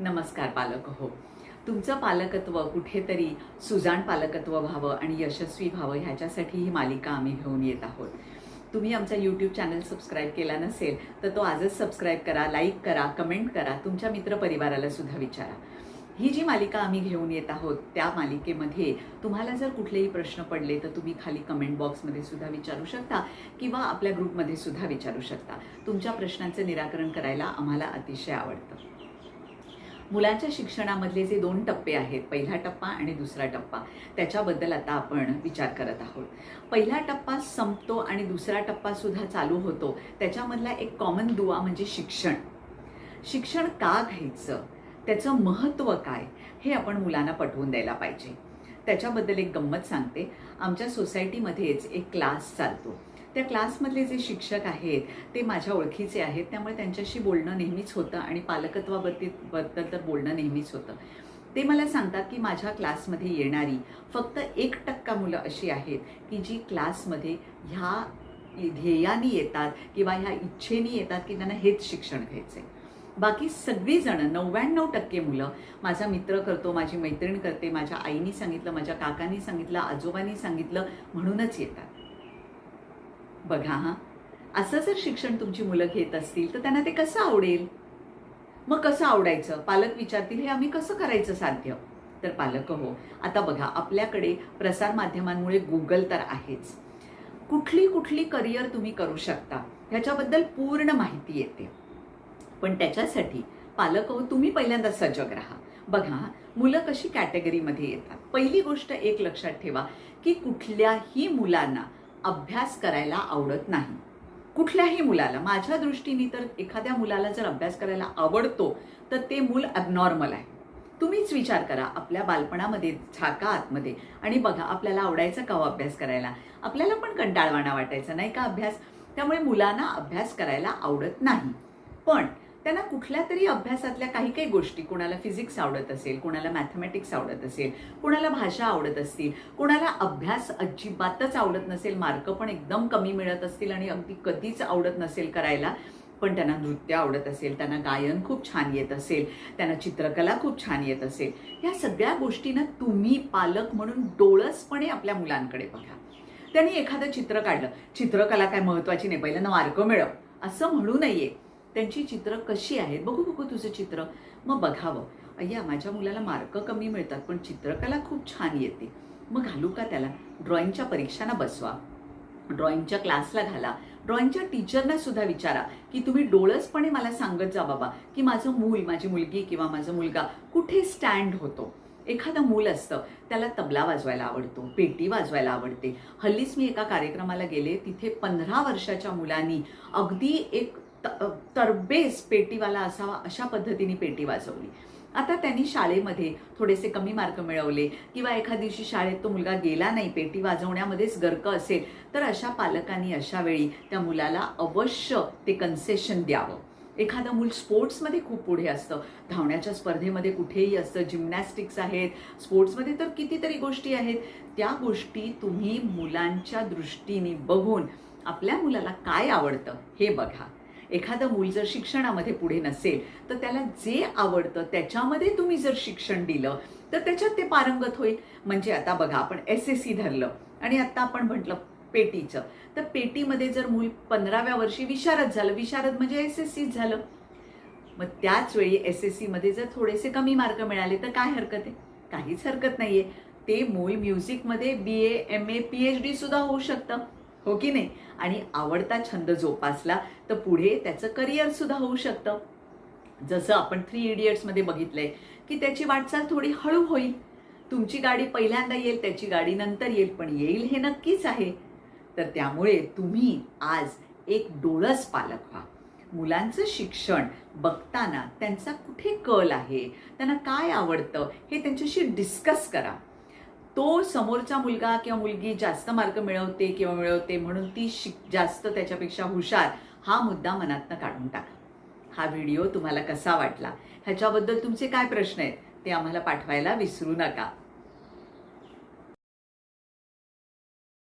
नमस्कार पालक हो. तुमचं पालकत्व कुठेतरी सुजाण पालकत्व व्हावं आणि यशस्वी व्हावं ह्याच्यासाठी ही मालिका आम्ही घेऊन येत आहोत. तुम्ही आमचा यूट्यूब चॅनल सबस्क्राईब केला नसेल तर तो आजच सबस्क्राईब करा लाईक करा कमेंट करा तुमच्या मित्रपरिवाराला सुद्धा विचारा. ही जी मालिका आम्ही घेऊन येत आहोत त्या मालिकेमध्ये तुम्हाला जर कुठलेही प्रश्न पडले तर तुम्ही खाली कमेंट बॉक्समध्ये सुद्धा विचारू शकता किंवा आपल्या ग्रुपमध्ये सुद्धा विचारू शकता. तुमच्या प्रश्नांचं निराकरण करायला आम्हाला अतिशय आवडतं. मुलांच्या शिक्षणामधले जे दोन टप्पे आहेत पहिला टप्पा आणि दुसरा टप्पा त्याच्याबद्दल आता आपण विचार करत आहोत. पहिला टप्पा संपतो आणि दुसरा टप्पासुद्धा चालू होतो. त्याच्यामधला एक कॉमन दुवा म्हणजे शिक्षण. शिक्षण का घ्यायचं? त्याचं महत्त्व काय? हे आपण मुलांना पटवून द्यायला पाहिजे. त्याच्याबद्दल एक गंमत सांगते. आमच्या सोसायटीमध्येच एक क्लास चालतो. त्या क्लासमधले जे शिक्षक आहेत ते माझ्या ओळखीचे आहेत. त्यामुळे त्यांच्याशी बोलणं नेहमीच होतं आणि पालकत्वाबद्दल बद्दल तर बोलणं नेहमीच होतं. ते मला सांगतात की माझ्या क्लासमध्ये येणारी फक्त एक टक्का मुलं अशी आहेत की जी क्लासमध्ये ह्या ध्येयाने येतात किंवा ह्या इच्छेने येतात की त्यांना हेच शिक्षण घ्यायचं आहे बाकी सगळीजणं नव्याण्णव टक्के मुलं माझा मित्र करतो माझी मैत्रीण करते माझ्या आईनी सांगितलं माझ्या काकांनी सांगितलं आजोबांनी सांगितलं म्हणूनच येतात. बघा हा. असं जर शिक्षण तुमची मुलं घेत असतील तर त्यांना ते कसं आवडेल? मग कसं आवडायचं? पालक विचारतील हे आम्ही कसं करायचं साध्य? तर पालक हो. आता बघा आपल्याकडे प्रसारमाध्यमांमुळे गुगल तर आहेच. कुठली कुठली करिअर तुम्ही करू शकता ह्याच्याबद्दल पूर्ण माहिती येते. पण त्याच्यासाठी पालक हो तुम्ही पहिल्यांदा सजग राहा. बघा मुलं कशी कॅटेगरीमध्ये येतात. पहिली गोष्ट एक लक्षात ठेवा की कुठल्याही मुलांना अभ्यास करायला आवडत नाही. कुठल्याही मुलाला माझ्या दृष्टीने तर एखाद्या मुलाला जर अभ्यास करायला आवडतो तर ते मूल अबनॉर्मल आहे. तुम्हीच विचार करा आपल्या बालपणामध्ये झाका आतमध्ये. आणि बघा आपल्याला आवडायचा का हो अभ्यास करायला? आपल्याला पण कंटाळवाणा वाटायचा नाही का अभ्यास? त्यामुळे मुलांना अभ्यास करायला आवडत नाही. पण त्यांना कुठल्या तरी अभ्यासातल्या काही काही गोष्टी कोणाला फिजिक्स आवडत असेल कोणाला मॅथमॅटिक्स आवडत असेल कोणाला भाषा आवडत असतील कोणाला अभ्यास अजिबातच आवडत नसेल मार्क पण एकदम कमी मिळत असतील आणि अगदी कधीच आवडत नसेल करायला पण त्यांना नृत्य आवडत असेल त्यांना गायन खूप छान येत असेल त्यांना चित्रकला खूप छान येत असेल ह्या सगळ्या गोष्टींना तुम्ही पालक म्हणून डोळसपणे आपल्या मुलांकडे बघा. त्यांनी एखादं चित्र काढलं चित्रकला काय महत्त्वाची नाही पहिल्यांदा मार्क मिळव असं म्हणू नये. त्यांची चित्र कशी आहेत? बघू बघू तुझं चित्र. मग बघावं. अय्या माझ्या मुलाला मार्क कमी मिळतात पण चित्रकला खूप छान येते. मग घालू का त्याला? ड्रॉइंगच्या परीक्षांना बसवा. ड्रॉइंगच्या क्लासला घाला. ड्रॉइंगच्या टीचरना सुद्धा विचारा की तुम्ही डोळसपणे मला सांगत जा बाबा की माझं मूल माझी मुलगी किंवा माझा मुलगा कुठे स्टँड होतो. एखादं मूल असतं त्याला तबला वाजवायला आवडतो पेटी वाजवायला आवडते. हल्लीच मी एका कार्यक्रमाला गेले तिथे पंधरा वर्षाच्या मुलांनी अगदी एक तरबेज पेटीवाला असावा अशा पद्धतीने पेटी वाजवली. आता त्यांनी शाळेमध्ये थोडेसे कमी मार्क मिळवले किंवा एखाद दिवशी शाळेत तो मुलगा गेला नाही पेटी वाजवण्यामध्येच गर्क असेल तर अशा पालकांनी अशा वेळी त्या मुलाला अवश्य ते कन्सेशन द्यावं. एखादं मूल स्पोर्ट्समध्ये खूप पुढे असतं. धावण्याच्या स्पर्धेमध्ये कुठेही असतं. जिमनॅस्टिक्स आहेत. स्पोर्ट्समध्ये तर कितीतरी गोष्टी आहेत. त्या गोष्टी तुम्ही मुलांच्या दृष्टीने बघून आपल्या मुलाला काय आवडतं हे बघा. एखादं मूल जर शिक्षणामध्ये पुढे नसेल तर त्याला जे आवडतं त्याच्यामध्ये तुम्ही जर शिक्षण दिलं तर त्याच्यात ते पारंगत होईल. म्हणजे आता बघा आपण एस एस सी धरलं आणि आता आपण म्हटलं पेटीचं. तर पेटीमध्ये जर मूल पंधराव्या वर्षी विशारद झालं विशारद म्हणजे एस एस सी झालं. मग त्याच वेळी एस एस सीमध्ये जर थोडेसे कमी मार्क मिळाले तर काय हरकत आहे? काहीच हरकत नाहीये. ते मूल म्युझिकमध्ये B A M A P H D सुद्धा होऊ शकतं. हो की नाही? आणि आवडता छंद जोपासला तर पुढे त्याचं करिअरसुद्धा होऊ शकतं. जसं आपण थ्री इडियट्समध्ये बघितलंय की त्याची वाटचाल थोडी हळू होईल. तुमची गाडी पहिल्यांदा येईल त्याची गाडी नंतर येईल पण येईल हे नक्कीच आहे. तर त्यामुळे तुम्ही आज एक डोळस पालक व्हा. मुलांचं शिक्षण बघताना त्यांचा कुठे कल आहे त्यांना काय आवडतं हे त्यांच्याशी डिस्कस करा. तो समोरचा मुलगा किंवा मुलगी जास्त मार्क मिळवते किंवा मिळवते म्हणून ती शिक जास्त त्याच्यापेक्षा हुशार हा मुद्दा मनातनं काढून टाका. हा व्हिडिओ तुम्हाला कसा वाटला? ह्याच्याबद्दल तुमचे काय प्रश्न आहेत ते आम्हाला पाठवायला विसरू नका.